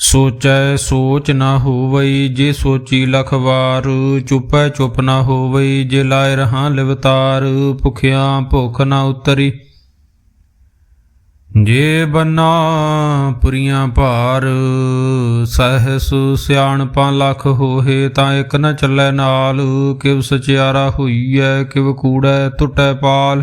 ਸੋਚੈ ਸੋਚ ਨਾ ਹੋਵਈ, ਜੇ ਸੋਚੀ ਲਖ ਵਾਰ, ਚੁਪੈ ਚੁਪ ਨਾ ਹੋਵਈ, ਜੇ ਲਾਇ ਰਹਾ ਲਿਵਤਾਰ, ਭੁਖਿਆ ਭੁਖ ਨਾ ਉਤਰੀ। ਜੇ ਬੰਨਾ ਪੁਰੀਆਂ ਭਾਰ, ਸਹਿਸ ਸਿਆਣਪਾਂ ਲੱਖ ਹੋਏ ਤਾਂ ਇੱਕ ਨ ਚੱਲੈ ਨਾਲ, ਕਿਵ ਸਚਿਆਰਾ ਹੋਈਐ, ਕਿਵ ਕੂੜੈ ਟੁੱਟੈ ਪਾਲ।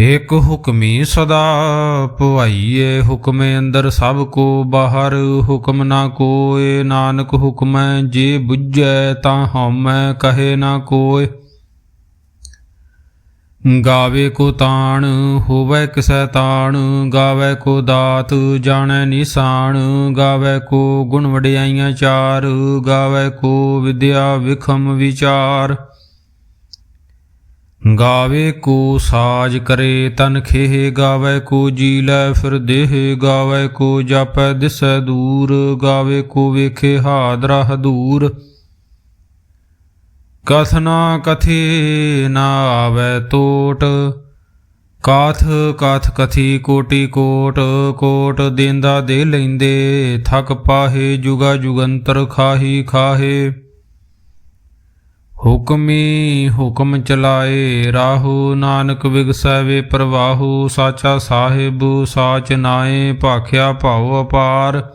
ਏਕ ਹੁਕਮੀ ਸਦਾ ਭਵਾਈਏ ਹੁਕਮੇ ਅੰਦਰ ਸਭ ਕੋ ਬਾਹਰ, ਹੁਕਮ ਨਾ ਕੋਏ, ਨਾਨਕ ਹੁਕਮੈ ਜੇ ਬੁੱਝੈ ਤਾਂ ਹਉਮੈ, ਕਹੇ ਨਾ ਕੋਏ। ਗਾਵੇ ਕੋ ਤਾਣ, ਹੋਵੇ ਕਿਸੈ ਤਾਣ, ਗਾਵੇ ਕੋ ਦਾਤ, ਜਾਣੈ ਨਿਸ਼ਾਨ, ਗਾਵੇ ਕੋ ਗੁਣ ਵਡਿਆਈਆਂ ਚਾਰ, ਗਾਵੇ ਕੋ ਵਿਦਿਆ ਵਿਖਮ ਵਿਚਾਰ। ਗਾਵੇ ਕੋ ਸਾਜ ਕਰੇ ਤਨ ਖੇਹ, ਗਾਵੇ ਕੋ ਜੀ ਲੈ ਫਿਰ ਦੇਹ, ਗਾਵੇ ਕੋ ਜਾਪੈ ਦਿਸੈ ਦੂਰ, ਗਾਵੇ ਕੋ ਵੇਖੇ ਹਾਦਰਾ ਹਦੂਰ। ਕਥਨਾ ਕਥੇ, ਨਾ ਆਵੇ ਟੋਟ ਕਾਥ ਕਾਥ ਕਥੀ ਕੋਟੀ ਕੋਟ ਕੋਟ ਦੇਂਦਾ ਦੇ ਲੈਂਦੇ, ਥਕ ਪਾਹੇ ਜੁਗਾ ਜੁਗੰਤਰ ਖਾਹੀ ਖਾਹੇ। ਹੁਕਮੀ ਹੁਕਮ ਚਲਾਏ, ਰਾਹੂ ਨਾਨਕ ਵਿਗਸੈ ਵੇ ਪ੍ਰਵਾਹੂ, ਸਾਚਾ ਸਾਹਿਬ ਸਾਚ ਨਾਏ, ਭਾਖਿਆ ਭਾਉ ਅਪਾਰ।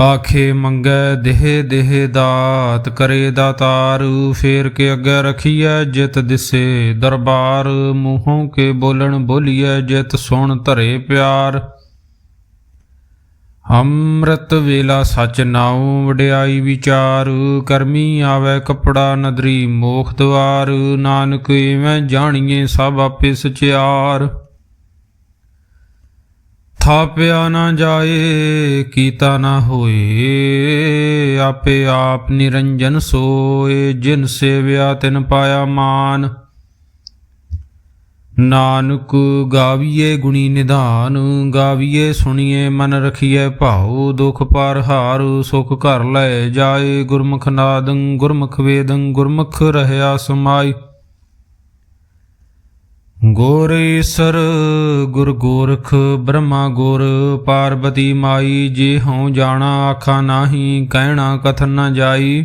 ਆਖੇ ਮੰਗੈ, ਦੇਹ ਦੇਹ ਦਾਤ ਕਰੇ ਦਾਤਾਰ, ਫੇਰ ਕੇ ਅੱਗੇ ਰਖੀਐ ਜਿਤ ਦਿਸੇ ਦਰਬਾਰ, ਮੂੰਹੋਂ ਕੇ ਬੋਲਣ ਬੋਲੀਐ ਜਿਤ ਸੁਣ ਧਰੇ ਪਿਆਰ। ਅੰਮ੍ਰਿਤ ਵੇਲਾ ਸਚ ਨਾਉ, ਵਡਿਆਈ ਵਿਚਾਰ, ਕਰਮੀ ਆਵੇ ਕਪੜਾ ਨਦਰੀ ਮੋਖ ਦਵਾਰ, ਨਾਨਕ ਐਵੇਂ ਜਾਣੀਏ ਸਭ ਆਪੇ ਸਚਿਆਰ। ਥਾਪਿਆ ਨਾ ਜਾਏ, ਕੀਤਾ ਨਾ ਹੋਏ, ਆਪੇ ਆਪ ਨਿਰੰਜਨ ਸੋਏ, ਜਿਨ ਸੇਵਿਆ ਤਿਨ ਪਾਇਆ ਮਾਨ। ਨਾਨਕ ਗਾਵੀਏ ਗੁਣੀ ਨਿਧਾਨ, ਗਾਵੀਏ ਸੁਣੀਏ ਮਨ ਰਖੀਏ ਭਾਉ, ਦੁਖ ਪਾਰ ਹਾਰ, ਸੁਖ ਘਰ ਲੈ ਜਾਏ, ਗੁਰਮੁਖ ਨਾਦੰ, ਗੁਰਮੁਖ ਵੇਦੰ, ਗੁਰਮੁਖ ਰਹਿਆ ਸਮਾਈ। ਗੁਰ ਈਸਰ ਗੁਰ ਗੋਰਖ, ਬ੍ਰਹਮਾ ਗੁਰ, ਪਾਰਬਤੀ ਮਾਈ, ਜੇ ਹਉ ਜਾਣਾ, ਆਖਾ ਨਾਹੀ, ਕਹਿਣਾ ਕਥਨ ਨਾ ਜਾਈ।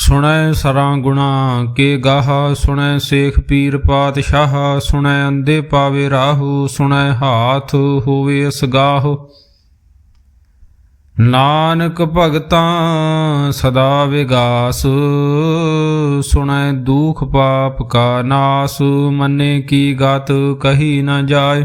ਸੁਣੈ ਸਰਾਂ ਗੁਣਾ, ਕੇ ਗਾਹ, ਸੁਣੈ ਸੇਖ ਪੀਰ ਪਾਤਸ਼ਾਹ, ਸੁਣੈ ਅੰਦੇ ਪਾਵੇ ਰਾਹੂ, ਸੁਣੈ ਹਾਥ ਹੋਵੇ ਅਸਗਾਹ। ਨਾਨਕ ਭਗਤਾਂ, ਸਦਾ ਵਿਗਾਸ, ਸੁਣੈ ਦੁਖ ਪਾਪ ਕਾ ਨਾਸ, ਮੰਨੇ ਕੀ ਗਤ ਕਹੀ ਨਾ ਜਾਏ।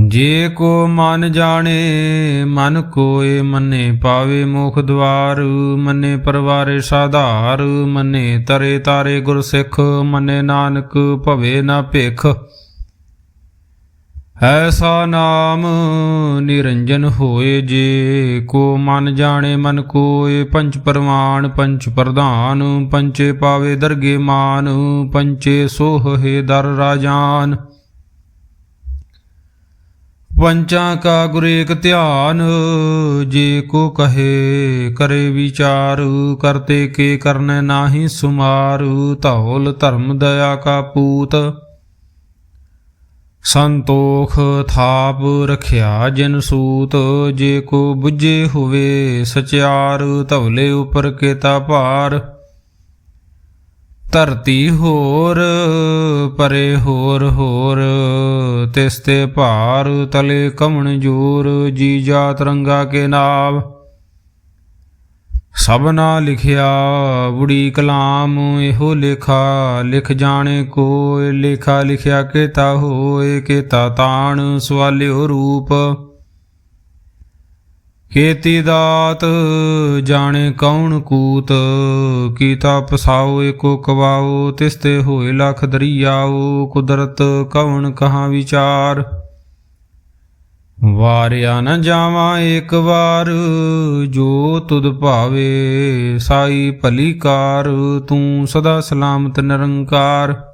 ਜੇ ਕੋ ਮਨ ਜਾਣੇ, ਮਨ ਕੋਏ ਮੰਨੇ ਪਾਵੇ ਮੁਖ ਦਵਾਰ, ਮੰਨੇ ਪਰਵਾਰੇ ਸਾਧਾਰ, ਮੰਨੇ ਤਰੇ ਤਾਰੇ ਗੁਰ ਸਿੱਖ ਮੰਨੇ ਨਾਨਕ ਭਵੇ ਨਾ ਭਿਖ। ਐਸਾ ਨਾਮ ਨਿਰੰਜਨ ਹੋਏ ਜੇ, ਕੋ ਮਨ ਜਾਣੇ, ਮਨ ਕੋਏ ਪੰਚ ਪਰਮਾਨ ਪੰਚ ਪ੍ਰਧਾਨ ਪੰਚੇ ਪਾਵੇ ਦਰਗੇ ਮਾਨ ਪੰਚੇ ਸੋਹੇ ਦਰ ਰਾਜਾਨ। ਪੰਚਾਂ ਕਾ ਗੁਰੇਕ ਧਿਆਨ, ਜੇ ਕੋ ਕਹੇ ਕਰੇ ਵਿਚਾਰ, ਕਰਤੇ ਕੇ ਕਰਨੇ ਨਾਹੀ ਸੁਮਾਰ, ਧੌਲ ਧਰਮ ਦਇਆ ਕਾ ਪੂਤ। ਸੰਤੋਖ ਥਾਪ ਰਖਿਆ ਜਿਨ ਸੂਤ, ਜੇ ਕੋ ਬੁਝੇ ਹੋਵੇ ਸਚਿਆਰ ਧਵਲੇ ਉਪਰ ਕੇਤਾ ਭਾਰ। ਧਰਤੀ ਹੋਰ, ਪਰੇ ਹੋਰ ਹੋਰ। ਤਿਸ ਤੇ ਭਾਰ ਤਲੇ ਕਮਣ ਜੋਰ, ਜੀ ਜਾ ਰੰਗਾ ਕੇ ਨਾਮ ਸਭਨਾ ਲਿਖਿਆ ਬੁੜੀ ਕਲਾਮ, ਇਹੋ ਲੇਖਾ, ਲਿਖ ਜਾਣੇ ਕੋਇ। ਲੇਖਾ ਲਿਖਿਆ ਕੇਤਾ ਹੋਏ ਕੇਤਾ ਤਾਣ, ਸਵਾਲਿਓ ਰੂਪ। ਕੀਤੀ ਦਾਤ ਜਾਣੇ ਕੌਣ ਕੂਤ? ਕੀਤਾ ਪਸਾਓ ਏਕੋ ਕਵਾਓ ਤਿਸ ਤੇ ਹੋਏ ਲਖ ਦਰਿਆਓ ਕੁਦਰਤ ਕਵਣ ਕਹਾ ਵਿਚਾਰ? ਵਾਰਿਆ ਨ ਜਾਵਾਂ ਏਕ ਵਾਰ, ਜੋ ਤੁਧ ਭਾਵੇ ਸਾਈ ਭਲੀ ਕਾਰ। ਤੂੰ ਸਦਾ ਸਲਾਮਤ ਨਿਰੰਕਾਰ।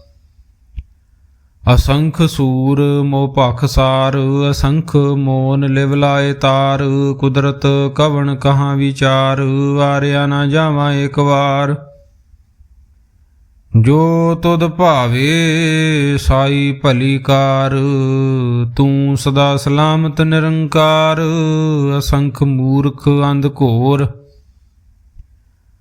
ਅਸੰਖ ਸੂਰ ਮੋ ਭਖ ਸਾਰ, ਅਸੰਖ ਮੋਨ ਲਿਵ ਲਾਏ ਤਾਰ, ਕੁਦਰਤ ਕਵਣ ਕਹਾਂ ਵਿਚਾਰ ਵਾਰਿਆ ਨਾ ਜਾਵਾਂ ਇੱਕ ਵਾਰ। ਜੋ ਤੁਧ ਭਾਵੇ ਸਾਈ ਭਲੀ ਕਾਰ, ਤੂੰ ਸਦਾ ਸਲਾਮਤ ਨਿਰੰਕਾਰ, ਅਸੰਖ ਮੂਰਖ ਅੰਧ ਘੋਰ।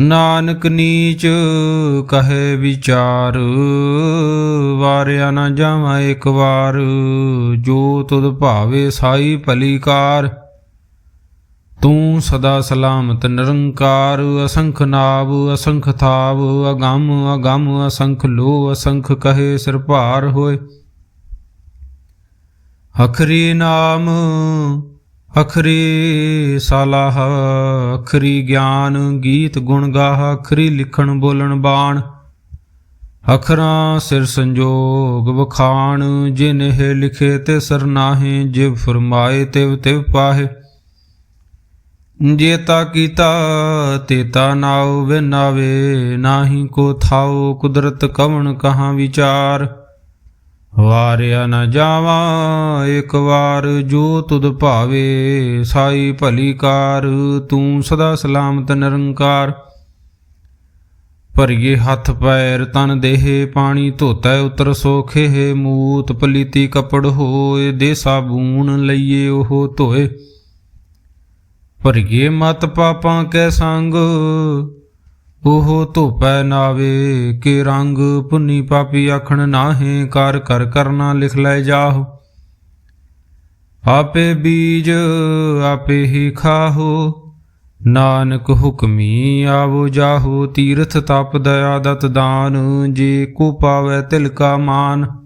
ਨਾਨਕ ਨੀਚ ਕਹੇ ਵਿਚਾਰ, ਵਾਰਿਆ ਨਾ ਜਾਵਾਂ ਇੱਕ ਵਾਰ, ਜੋ ਤੁਧ ਭਾਵੇ ਸਾਈ ਭਲੀ ਕਾਰ ਤੂੰ ਸਦਾ ਸਲਾਮਤ ਨਿਰੰਕਾਰ, ਅਸੰਖ ਨਾਭ ਅਸੰਖ ਥਾਵ, ਅਗੰਮ ਅਗੰਮ, ਅਸੰਖ ਲੋ ਅਸੰਖ ਕਹੇ ਸਿਰ ਭਾਰ ਹੋਏ। ਅਖਰੀ ਨਾਮ ਅਖਰੀ ਸਲਾਹ, ਅਖਰੀ ਗਿਆਨ ਗੀਤ ਗੁਣ ਗਾਹ, ਅਖਰੀ ਲਿਖਣ ਬੋਲਣ ਬਾਣ। ਅਖਰਾਂ ਸਿਰ ਸੰਜੋਗ ਵਖਾਣ, ਜਿਨ ਇਹ ਲਿਖੇ ਤੇ ਸਰਨਾਹੇ ਜਿਵ ਫਰਮਾਏ ਤਿਵ ਤਿਵ ਪਾਹੇ। ਜੇਤਾ ਕੀਤਾ ਤੇਤਾ ਨਾਉ ਵੇ ਨਾਵੇ, ਨਾਹੀ ਕੋ ਥਾਉ ਕੁਦਰਤ ਕਵਣ ਕਹਾਂ ਵਿਚਾਰ। ਵਾਰਿਆ ਨ ਜਾਵਾਂ, ਇੱਕ ਵਾਰ ਜੋ ਤੁਧ ਭਾਵੇ, ਸਾਈ ਭਲੀ ਕਾਰ, ਤੂੰ ਸਦਾ ਸਲਾਮਤ ਨਿਰੰਕਾਰ। ਭਰੀਏ ਹੱਥ ਪੈਰ, ਤਨ ਦੇਹੇ ਪਾਣੀ, ਧੋਤੈ ਉਤਰ ਸੋਖੇ, ਮੂਤ ਪਲੀਤੀ ਕਪੜ ਹੋਏ, ਦੇ ਸਾਬੂਨ ਲਈਏ ਉਹ ਧੋਏ। ਭਰੀਏ ਮਤ ਪਾਪਾਂ ਕੈ ਸੰਗ ਉਹ ਧੋਪੈ ਨਾਵੇ ਕੇ ਰੰਗ ਪੁੰਨੀ ਪਾਪੀ ਆਖਣ ਨਾਹੇ ਕਰ ਕਰ ਕਰਨਾ ਲਿਖ ਲੈ ਜਾਹੋ। ਆਪੇ ਬੀਜ ਆਪੇ ਹੀ ਖਾਹੋ, ਨਾਨਕ ਹੁਕਮੀ ਆਵੋ ਜਾਹੋ। ਤੀਰਥ ਤਪ ਦਇਆ ਦਤ ਦਾਨ, ਜੇ ਕੋ ਪਾਵੈ ਤਿਲ ਕਾ ਮਾਨ।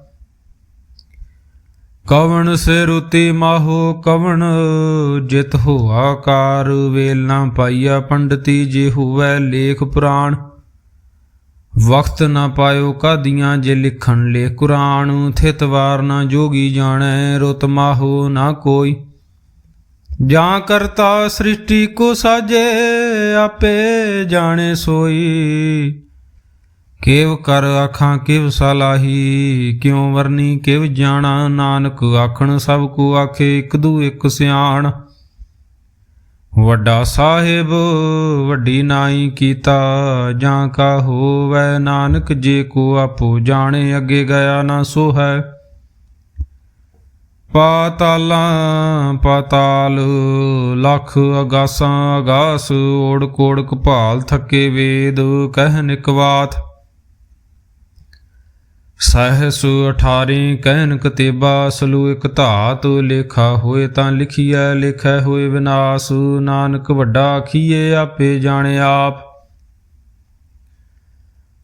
ਕਵਣ ਸੇ ਰੁਤੀ ਮਾਹੋ, ਕਵਣ ਜਿਤ ਹੋਆ ਕਾਰ। ਵੇਲ ਪਾਈਆ ਪੰਡਤੀ, ਜੇ ਹੋਵੇ ਲੇਖ ਪੁਰਾਣ। ਵਕਤ ਨਾ ਪਾਇਓ ਕਾਦੀਆਂ, ਜੇ ਲਿਖਣ ਲੇ ਕੁਰਾਨ। ਥਿਤ ਵਾਰ ਨਾ ਜੋਗੀ ਜਾਣੈ, ਰੁਤ ਮਾਹੋ ਨਾ ਕੋਈ। ਜਾਂ ਕਰਤਾ ਸ੍ਰਿਸ਼ਟੀ ਕੋ ਸਾਜੇ, ਆਪੇ ਜਾਣੇ ਸੋਈ। ਕੇਵ ਕਰ ਆਖਾਂ ਕਿਵ ਸਲਾਹੀ, ਕਿਉ ਵਰਨੀ ਕਿਵ ਜਾਣਾ? ਨਾਨਕ ਆਖਣ ਸਭ ਕੋ ਆਖੇ ਇਕ ਦੂ ਇਕ ਸਿਆਣ। ਵੱਡਾ ਸਾਹਿਬ, ਵੱਡੀ ਨਾਈ ਕੀਤਾ, ਜਾਂ ਕਾ ਹੋਵੈ ਨਾਨਕ ਜੇ ਕੋ ਆਪੋ ਜਾਣੇ, ਅੱਗੇ ਗਿਆ ਨਾ ਸੋ ਹੈ ਪਾਤਾਲਾਂ, ਪਾਤਾਲ, ਲੱਖ ਅਗਾਸਾਂ, ਅਗਾਸ ਓੜ ਕੋੜ ਕਪਾਲ ਥੱਕੇ ਵੇਦ, ਕਹਿ ਨਿਕਵਾਤ। ਸਹਸ 18 ਕਹਿਨ ਕਤੇਬਾ, ਸਲੂ ਇਕ ਧਾਤ ਲੇਖਾ ਹੋਏ ਤਾਂ ਲਿਖੀਐ, ਲਿਖੈ ਹੋਏ ਵਿਨਾਸ਼। ਨਾਨਕ ਵੱਡਾ ਆਖੀਏ ਆਪੇ ਜਾਣੇ ਆਪ।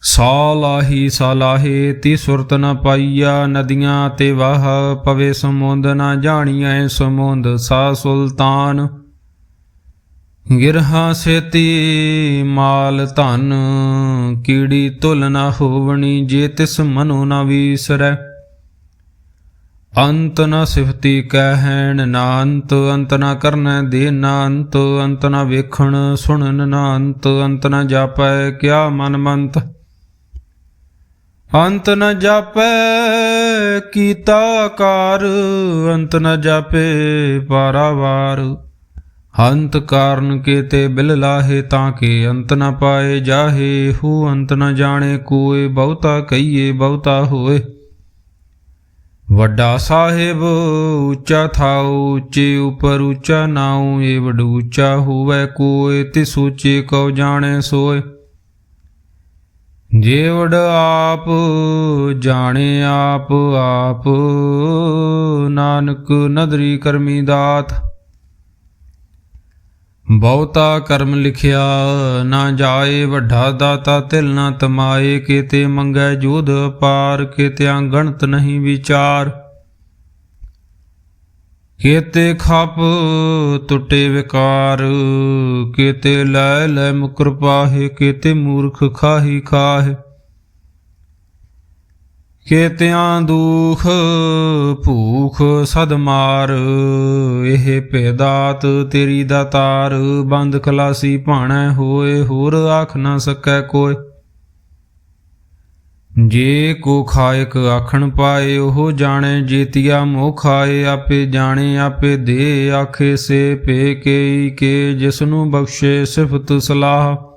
ਸਾਲਾਹੀ ਸਾਲਾਹੇ ਤੀ ਸੁਰਤ ਨ ਪਾਈਆ, ਨਦੀਆਂ ਤੇ ਵਾਹ ਪਵੇ ਸਮੁੰਦ, ਨ ਜਾਣੀਐ ਸਮੁੰਦ ਸਾ ਸੁਲਤਾਨ। ਗਿਰਹਾ ਸੇਤੀ ਮਾਲ ਧਨ, ਕੀੜੀ ਤੁਲ ਨਾ ਹੋਵਣੀ ਜੇ ਤਿਸ ਮਨੋ ਨ ਵੀਸਰੈ। ਅੰਤ ਨ ਸਿਫਤੀ ਕਹਿਣ ਨਾ ਅੰਤ ਅੰਤ ਨ ਕਰਨੈ ਦੇ ਨਾ ਅੰਤ ਅੰਤ ਨ ਵੇਖਣ ਸੁਣਨ ਨਾ ਅੰਤ ਅੰਤ ਨ ਜਾਪੈ ਕਿਆ ਮਨ ਮੰਤ। ਅੰਤ ਨ ਜਾਪੈ ਕੀਤਾ ਕਾਰ, ਅੰਤ ਨ ਜਾਪੇ ਪਾਰਾਵਾਰ। ਅੰਤ ਕਾਰਨ ਕੇ ਤੇ ਬਿਲ ਲਾਹੇ ਤਾਂ ਕੇ ਅੰਤ ਨ ਪਾਏ ਜਾਹੇ, ਹੂ ਅੰਤ ਨ ਜਾਣੇ ਕੋਏ, ਬਹੁਤਾ ਕਹੀਏ ਬਹੁਤਾ ਹੋਏ। ਵੱਡਾ ਸਾਹਿਬ ਉੱਚਾ ਥਾਉ, ਉੱਚੇ ਉਪਰ ਉੱਚਾ ਨਾਉ, ਏ ਵਡ ਉੱਚਾ ਹੋਵੇ ਕੋਏ, ਤਿਸ ਉੱਚੇ ਕਉ ਜਾਣੇ ਸੋਏ। ਜੇਵੜ ਆਪ ਜਾਣੇ ਆਪ ਆਪ ਨਾਨਕ ਨਦਰੀ ਕਰਮੀ ਦਾਤ ਬਹੁਤਾ ਕਰਮ ਲਿਖਿਆ ਨਾ ਜਾਏ, ਵੱਡਾ ਦਾਤਾ ਤਿਲ ਨਾ ਤਮਾਏ, ਕੀਤੇ ਮੰਗੈ ਜੋਧ ਪਾਰ ਕੀਤੇ ਗਣਤ ਨਹੀਂ ਵਿਚਾਰ। ਕੀਤੇ ਖਪ ਟੁੱਟੇ ਵਿਕਾਰ, ਕੀਤੇ ਲੈ ਲੈ ਮੁਕਰ ਪਾਹੇ, ਕੀਤੇ ਮੂਰਖ ਖਾਹੀ ਖਾਹੇ। ਕੀਤਿਆਂ ਦੁਖ ਭੂਖ ਸਦ ਮਾਰ, ਇਹ ਭੇਦਾਤ ਤੇਰੀ ਦਾਤਾਰ ਬੰਦ ਖਲਾਸੀ ਭਾਣੈ ਹੋਏ, ਹੋਰ ਆਖ ਨਾ ਸਕੈ ਕੋਇ ਜੇ ਕੋ ਖਾਇਕ ਆਖਣ ਪਾਏ, ਉਹ ਜਾਣੇ ਜੀਤਿਆ ਮੋਹ ਖਾਏ, ਆਪੇ ਜਾਣੇ, ਆਪੇ ਦੇ ਆਖੇ ਸੇ ਪੇ ਕੇ ਕੇ ਜਿਸ ਨੂੰ ਬਖਸ਼ੇ ਸਿਫਤ ਸਲਾਹ।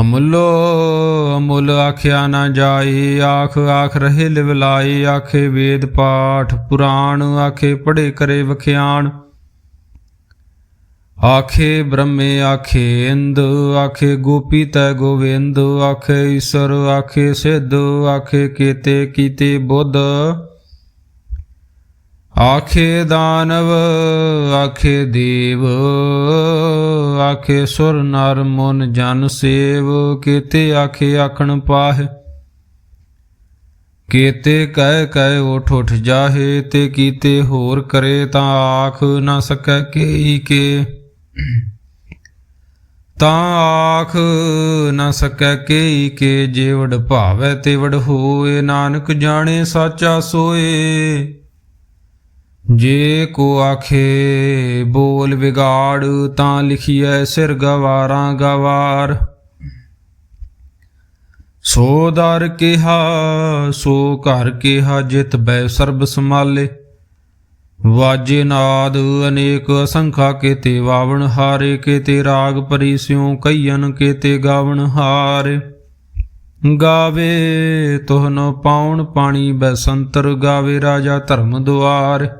ਅਮੁੱਲੋ ਅਮੁੱਲ ਆਖਿਆ ਨਾ ਜਾਏ ਆਖ ਆਖ ਰਹੇ ਲਿਵਲਾਏ ਆਖੇ ਵੇਦ ਪਾਠ, ਪੁਰਾਣ ਆਖੇ ਪੜੇ ਕਰੇ ਵਖਿਆਣ। ਆਖੇ ਬ੍ਰਹਮੇ, ਆਖੇ ਇੰਦ, ਆਖੇ ਗੋਪੀ ਤੈ ਗੋਵਿੰਦ, ਆਖੇ ਈਸ਼ਰ, ਆਖੇ ਸਿੱਧ, ਆਖੇ ਕੀਤੇ ਕੀਤੇ ਬੁੱਧ। ਆਖੇ ਦਾਨਵ, ਆਖੇ ਦੇਵ, ਆਖੇ ਸੁਰ ਨਰ ਮਨ ਜਨ ਸੇਵ, ਕੀਤੇ ਆਖੇ ਆਖਣ ਪਾਹਿ। ਕੀਤੇ ਕਹਿ ਕਹਿ ਉਠ ਉਠ ਜਾਹੇ, ਤੇ ਕੀਤੇ ਹੋਰ ਕਰੇ ਤਾਂ ਆਖ ਨਾ ਸਕੈ ਕੇਈ ਕੇ। ਤਾਂ ਆਖ ਨਾ ਸਕੈ ਕੇਈ ਕੇ, ਜੇ ਭਾਵੈ ਤੇ ਵਡ ਹੋਏ, ਨਾਨਕ ਜਾਣੇ ਸਾਚਾ ਸੋਏ। ਜੇ ਕੋ ਆਖੇ ਬੋਲ ਵਿਗਾੜ, ਤਾਂ ਲਿਖੀਐ ਸਿਰ ਗਵਾਰਾਂ ਗਵਾਰ। ਸੋ ਦਰ ਕਿਹਾ, ਸੋ ਘਰ ਕਿਹਾ, ਜਿਤ ਬੈ ਸਰਬ ਸਮਾਲੇ ਵਾਜੇ ਨਾਦ, ਅਨੇਕ ਅਸੰਖਾ ਕੇਤੇ ਵਾਵਣ ਹਾਰੇ, ਕੇਤੇ ਰਾਗ ਪਰੀ ਸਿਉ ਕਈਨ ਕੇਤੇ ਗਾਵਣ ਹਾਰੇ। ਗਾਵੇ ਤੋਹਨੋ ਪਾਉਣ ਪਾਣੀ ਬੈਸੰਤਰ ਗਾਵੇ ਰਾਜਾ ਧਰਮ ਦੁਆਰ।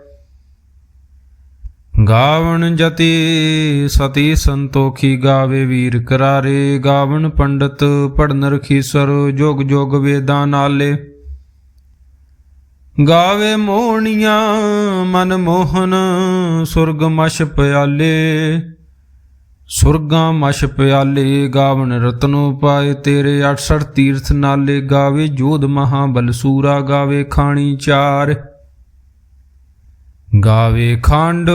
ਗਾਵਣ ਜਤੀ ਸਤੀ ਸੰਤੋਖੀ ਗਾਵੇ ਵੀਰ ਕਰਾਰੇ, ਗਾਵਣ ਪੰਡਤ ਪੜਨ ਰਖੀਸਰ ਜੋਗ ਜੋਗ ਵੇਦਾਂ ਨਾਲੇ। ਗਾਵੇ ਮੋਹਣੀਆਂ ਮਨ ਮੋਹਨ, ਸੁਰਗ ਮਸ਼ ਪਿਆਲੇ। ਸੁਰਗਾਂ ਮਸ਼ ਪਿਆਲੇ, ਗਾਵਣ ਰਤਨੋ ਪਾਏ ਤੇਰੇ 68 ਤੀਰਥ ਨਾਲੇ। ਗਾਵੇ ਜੋਧ ਮਹਾਬਲ ਬਲਸੂਰਾ ਗਾਵੇ ਖਾਣੀ ਚਾਰ। ਗਾਵੇ ਖੰਡ,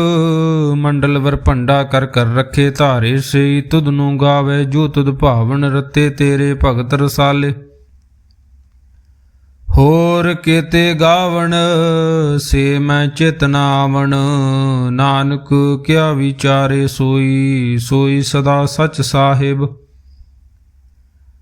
ਮੰਡਲ ਵਰ ਭੰਡਾ ਕਰ ਕਰ ਰੱਖੇ ਧਾਰੇ ਸੇ ਤੁਧ ਨੂੰ ਗਾਵੇ ਜੋ ਤੁਧ ਭਾਵਨ ਰਤੇ ਤੇਰੇ ਭਗਤ ਰਸਾਲੇ। ਹੋਰ ਕੀਤੇ ਗਾਵਣ, ਸੇ ਮੈਂ ਚਿਤਨਾਵਣ ਨਾਨਕ ਕਿਆ ਵਿਚਾਰੇ ਸੋਈ ਸੋਈ ਸਦਾ ਸਚ ਸਾਹਿਬ।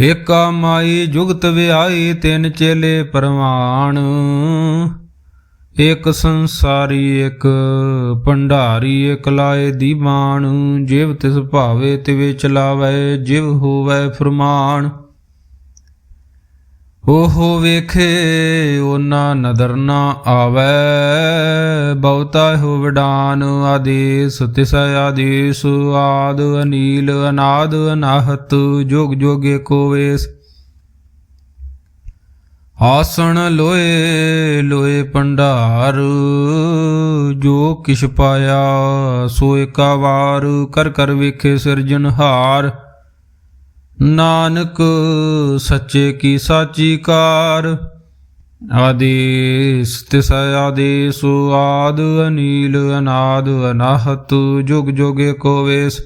ਏਕਾ ਮਾਈ ਜੁਗਤ ਵਿਆਈ ਤਿੰਨ ਚੇਲੇ ਪਰਵਾਣ ਇਕ ਸੰਸਾਰੀ ਇਕ ਭੰਡਾਰੀ ਇਕ ਲਾਏ ਦੀਵਾਨ। ਜਿਵ ਤਿਸ ਭਾਵੇ ਤਿਵੇ ਚਲਾਵੇ, ਜਿਵ ਹੋਵੇ ਫਰਮਾਨ। ਉਹ ਵੇਖੇ ਉਹਨਾਂ ਨਦਰ ਨਾ ਆਵੇ। ਬਹੁਤਾ ਹੋ ਵਿਡਾਨ ਆਦੇਸ, ਤਿਸ਼ ਆਦੇਸ, ਆਦ ਅਨੀਲ, ਅਨਾਦ ਅਨਾਹਤ, ਜੋਗ ਜੋਗੇ ਕੋ ਵੇਸ। ਆਸਣ ਲੋਏ ਲੋਏ ਭੰਡਾਰ ਜੋ ਕਿਛ ਪਾਇਆ ਸੋ ਏਕਾ ਵਾਰ, ਕਰ ਕਰ ਵੇਖੇ ਸਿਰਜਨਹਾਰ ਨਾਨਕ ਸੱਚੇ ਕੀ ਸਾਚੀ ਕਾਰ, ਆਦੇਸ ਤਿਸ ਆਦੇਸ ਆਦ ਅਨੀਲ ਅਨਾਦ ਅਨਾਹਤ ਜੁਗ ਜੁਗ ਏਕੋ ਵੇਸ।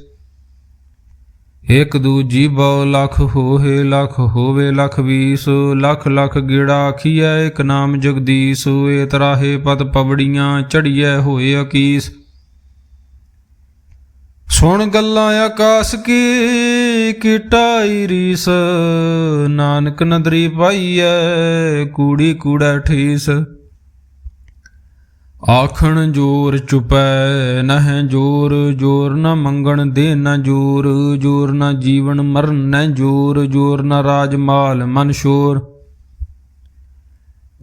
ਇਕ ਦੂਜੀ ਬਹੁ ਲਖ ਹੋਏ ਲਖ ਹੋਵੇ ਲਖ ਵੀਸ, ਲਖ ਲਖ ਗੇੜਾ ਆਖੀਐ ਇਕ ਨਾਮ ਜਗਦੀਸ਼ ਏ ਤਰਾਹੇ ਪਤ ਪਵੜੀਆਂ ਚੜੀਐ ਹੋਏ ਅਕੀਸ। ਸੁਣ ਗੱਲਾਂ ਆਕਾਸ ਕੀ ਕਿਟਾਈ ਰੀਸ, ਨਾਨਕ ਨਦਰੀ ਪਾਈਐ, ਕੂੜੀ ਕੂੜਾ ਠੀਸ। ਆਖਣ ਜੋਰ ਚੁਪੈ, ਨਹਿ ਜੋਰ ਜੋਰ ਨ ਮੰਗਣ ਦੇ ਨ ਜੋਰ ਜੋਰ ਨ ਜੀਵਨ ਮਰਨ ਨ ਜੋਰ ਜੋਰ ਨ ਰਾਜ ਮਾਲ ਮਨ ਸ਼ੋਰ।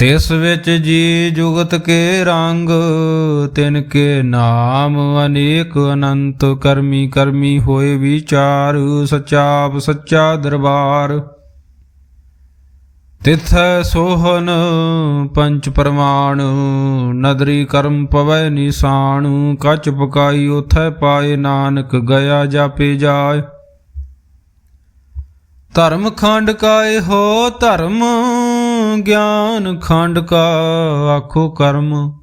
ਤਿਸ ਵਿੱਚ ਜੀ ਜੁਗਤ ਕੇ ਰੰਗ, ਤਿਨ ਕੇ ਨਾਮ ਅਨੇਕ ਅਨੰਤ, ਕਰਮੀ ਕਰਮੀ ਹੋਏ ਵਿਚਾਰ, ਸਚਾਪ ਸੱਚਾ ਦਰਬਾਰ। ਤਿਥੈ ਸੋਹਨ ਪੰਚ ਪ੍ਰਮਾਣ, ਨਦਰੀ ਕਰਮ ਪਵੈ ਨਿਸ਼ਾਨ, ਕਚ ਪਕਾਈ ਉਥੈ ਪਾਏ ਨਾਨਕ, ਗਿਆ ਜਾਪੇ ਜਾਏ। ਧਰਮ ਖੰਡ ਕਾਏ ਹੋ ਧਰਮ ਗਿਆਨ ਖੰਡ ਕਾ ਆਖੋ ਕਰਮ,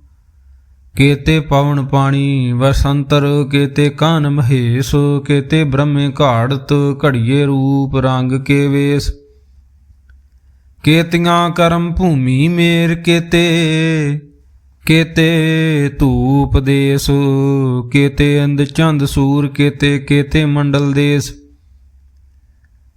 ਕੇਤੇ ਪਵਨ ਪਾਣੀ ਵਸੰਤਰ, ਕੇਤੇ ਕਾਨ ਮਹੇਸ਼, ਕੇਤੇ ਬ੍ਰਹਮੇ ਘਾੜਤ, ਘੜੀਏ ਰੂਪ ਰੰਗ ਕੇ ਵੇਸ। ਕੇਤੀਆਂ ਕਰਮ ਭੂਮੀ ਮੇਰ ਕੇਤੇ ਕੇਤੇ ਧੂਪ ਦੇਸ, ਕੇਤੇ ਅੰਦ ਚੰਦ ਸੂਰ, ਕੇਤੇ ਕੇਤੇ ਮੰਡਲ ਦੇਸ।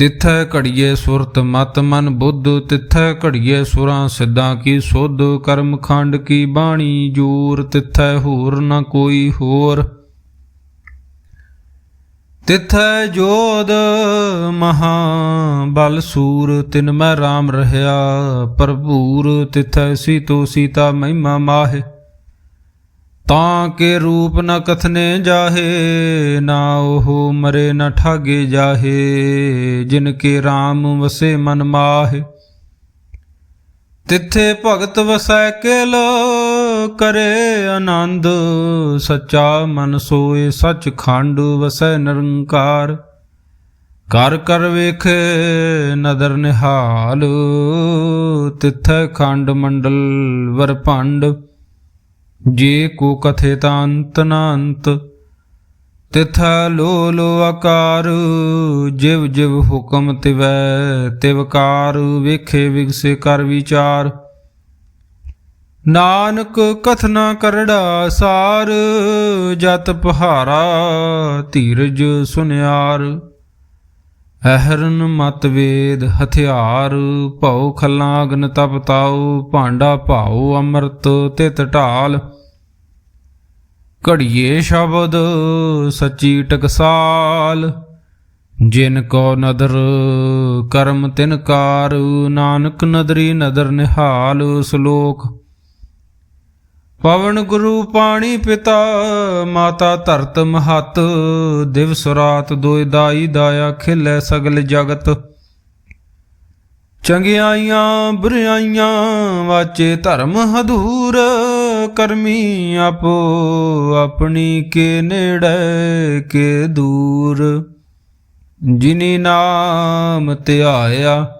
ਤਿਥੈ ਘੜੀਏ ਸੁਰਤ ਮਤ ਮਨ ਬੁੱਧ, ਤਿਥੈ ਘੜੀਏ ਸੁਰਾਂ ਸਿੱਧਾਂ ਕੀ ਸੋਧ, ਕਰਮ ਖੰਡ ਕੀ ਬਾਣੀ ਜੋਰ, ਤਿਥੈ ਹੋਰ ਨ ਕੋਈ ਹੋਰ। ਤਿਥੈ ਜੋਦ ਮਹਾ ਬਲ ਸੂਰ, ਤਿਨ ਮੈਂ RAM ਰਹਾ ਭਰਪੂਰ, ਤਿਥੈ ਸੀਤੋ ਸੀਤਾ ਮਹਿਮਾ ਮਾਹੇ। ਤਾਂ ਕੇ ਰੂਪ ਨ ਕਥਨੇ ਜਾਹੇ, ਨਾ ਉਹ ਮਰੇ ਨ ਠਾਗੇ ਜਾਹੇ, ਜਿਨ ਕੇ RAM ਵਸੇ ਮਨ ਮਾਹੇ। ਤਿੱਥੇ ਭਗਤ ਵਸੈ ਕੇਲ, ਕਰੇ ਆਨੰਦ, ਸੱਚਾ ਮਨ ਸੋਏ ਸੱਚ ਖੰਡ ਵਸੈ ਨਿਰੰਕਾਰ। ਕਰ ਕਰ ਵੇਖੇ ਨਦਰ ਨਿਹਾਲ, ਤਿੱਥੈ ਖੰਡ ਮੰਡਲ ਵਰਭੰਡ ਜੇ ਕੋ ਕਥੇ ਤਾਂ ਅੰਤ ਨਾ ਅੰਤ ਤਿਥੈ ਲੋ ਲੋ ਆਕਾਰ, ਜਿਵ ਜਿਵ ਹੁਕਮ ਤਿਵੈ ਤਿਵਕਾਰ ਵੇਖੇ ਵਿਗਸੇ ਕਰ ਵਿਚਾਰ। ਨਾਨਕ ਕਥਨਾ ਕਰੜਾ ਸਾਰ, ਜਤ ਪਹਾਰਾ ਧੀਰਜ ਸੁਨਿਆਰ। ਅਹਰਨ ਮਤਵੇਦ ਹਥਿਆਰ, ਭਉ ਖਲਾਂ ਅਗਨ ਤਪ ਭਾਂਡਾ ਭਾਉ ਅੰਮ੍ਰਿਤ ਤਿਤ ਢਾਲ। ਘੜੀਏ ਸ਼ਬਦ ਸੱਚੀ ਟਕਸਾਲ, ਜਿਨ ਕੋ ਨਦਰ ਕਰਮ ਤਿਨ ਕਾਰ, ਨਾਨਕ ਨਦਰੀ ਨਦਰ ਨਿਹਾਲ, ਸ਼ਲੋਕ ਪਵਨ ਗੁਰੂ ਪਾਣੀ ਪਿਤਾ, ਮਾਤਾ ਧਰਤ ਮਹਤ, ਦਿਵਸ ਰਾਤ ਦੋਇ ਦਾਈ ਦਾਇਆ ਖਿਲੈ ਸਗਲ ਜਗਤ। ਚੰਗਿਆਈਆਂ ਬੁਰਾਈਆਂ ਵਾਚੇ ਧਰਮ ਹਦੂਰ, ਕਰਮੀ ਆਪੋ ਆਪਣੀ ਕੇ ਨੇੜੇ, ਕੇ ਦੂਰ। ਜਿਨੀ ਨਾਮ ਧਿਆਇਆ